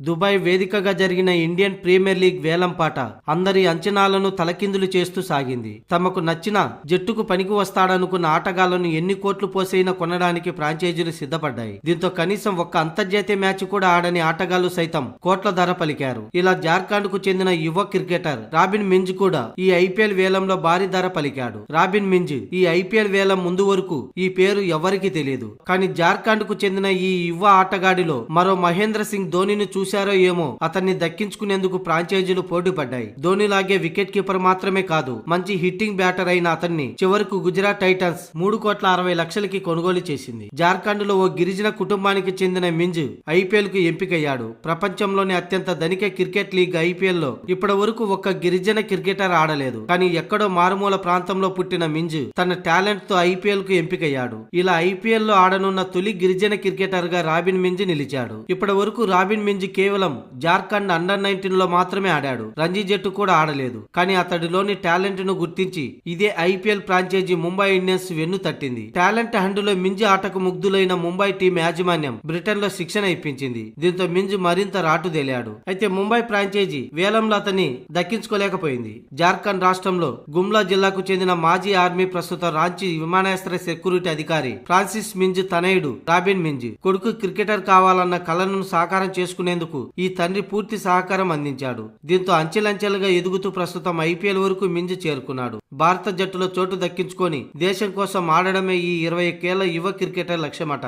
Dubai వేదికగా జరిగిన Indian premier league వేలంపాట అందరి అంచనాలను తలకిందులు చేస్తూ సాగింది. తమకు నచ్చిన జట్టుకు పనికి వస్తాడనుకున్న ఆటగాళ్ళను ఎన్ని కోట్లు పోసైనా కొనడానికి ఫ్రాంచైజీలు సిద్ధపడ్డాయి. దీంతో కనీసం ఒక్క అంతర్జాతీయ మ్యాచ్ కూడా ఆడని ఆటగాళ్ళు సైతం కోట్ల ధర పలికారు. ఇలా జార్ఖండ్కు చెందిన యువ క్రికెటర్ రాబిన్ మింజ్ కూడా ఈ ఐపీఎల్ వేలంలో భారీ ధర పలికాడు. రాబిన్ మింజ్ ఈ ఐపీఎల్ వేలం ముందు వరకు ఈ పేరు ఎవరికీ తెలియదు కానీ జార్ఖండ్కు చెందిన ఈ యువ ఆటగాడిలో మరో మహేంద్ర సింగ్ ధోనిని చూ చూశారో ఏమో అతన్ని దక్కించుకునేందుకు ఫ్రాంచైజీలు పోటీపడ్డాయి. ధోనిలాగే వికెట్ కీపర్ మాత్రమే కాదు మంచి హిట్టింగ్ బ్యాటర్ అయిన అతన్ని చివరకు గుజరాత్ టైటన్స్ మూడు కోట్ల అరవై లక్షలకి కొనుగోలు చేసింది. జార్ఖండ్లో ఓ గిరిజన కుటుంబానికి చెందిన మింజ్ ఐపీఎల్కు ఎంపికయ్యాడు. ప్రపంచంలోని అత్యంత ధనిక క్రికెట్ లీగ్ ఐపీఎల్లో ఇప్పటి వరకు ఒక్క గిరిజన క్రికెటర్ ఆడలేదు. కానీ ఎక్కడో మారుమూల ప్రాంతంలో పుట్టిన మింజ్ తన టాలెంట్తో ఐపీఎల్కు ఎంపికయ్యాడు. ఇలా ఐపీఎల్లో ఆడనున్న తొలి గిరిజన క్రికెటర్గా రాబిన్ మింజ్ నిలిచాడు. ఇప్పటి వరకు రాబిన్ మింజ్ కేవలం జార్ఖండ్ అండర్ నైన్టీన్లో మాత్రమే ఆడాడు. రంజీ జట్టు కూడా ఆడలేదు. కానీ అతడిలోని టాలెంట్ను గుర్తించి ఇదే ఐపీఎల్ ఫ్రాంచైజీ ముంబై ఇండియన్స్ వెన్ను తట్టింది. టాలెంట్ హండులో మింజ్ ఆటకు ముగ్ధులైన ముంబై టీం యాజమాన్యం బ్రిటన్లో శిక్షణ ఇప్పించింది. దీంతో మింజ్ మరింత రాటుదేలాడు అయితే ముంబై ఫ్రాంచైజీ వేలంలో అతన్ని దక్కించుకోలేకపోయింది. జార్ఖండ్ రాష్ట్రంలో గుమ్లా జిల్లాకు చెందిన మాజీ ఆర్మీ ప్రస్తుత రాంచీ విమానాశ్రయ సెక్యూరిటీ అధికారి ఫ్రాన్సిస్ మింజ్ తనయుడు రాబిన్ మింజ్. కొడుకు క్రికెటర్ కావాలన్న కలను సాకారం చేసుకునేందుకు ఈ తండ్రి పూర్తి సహకారం అందించాడు. దీంతో అంచెలంచెలుగా ఎదుగుతూ ప్రస్తుతం ఐపీఎల్ వరకు మించి చేరుకున్నాడు. భారత జట్టులో చోటు దక్కించుకొని దేశం కోసం ఆడడమే ఈ ఇరవై ఒక్కేళ్ళ యువ క్రికెటర్ లక్ష్యమట.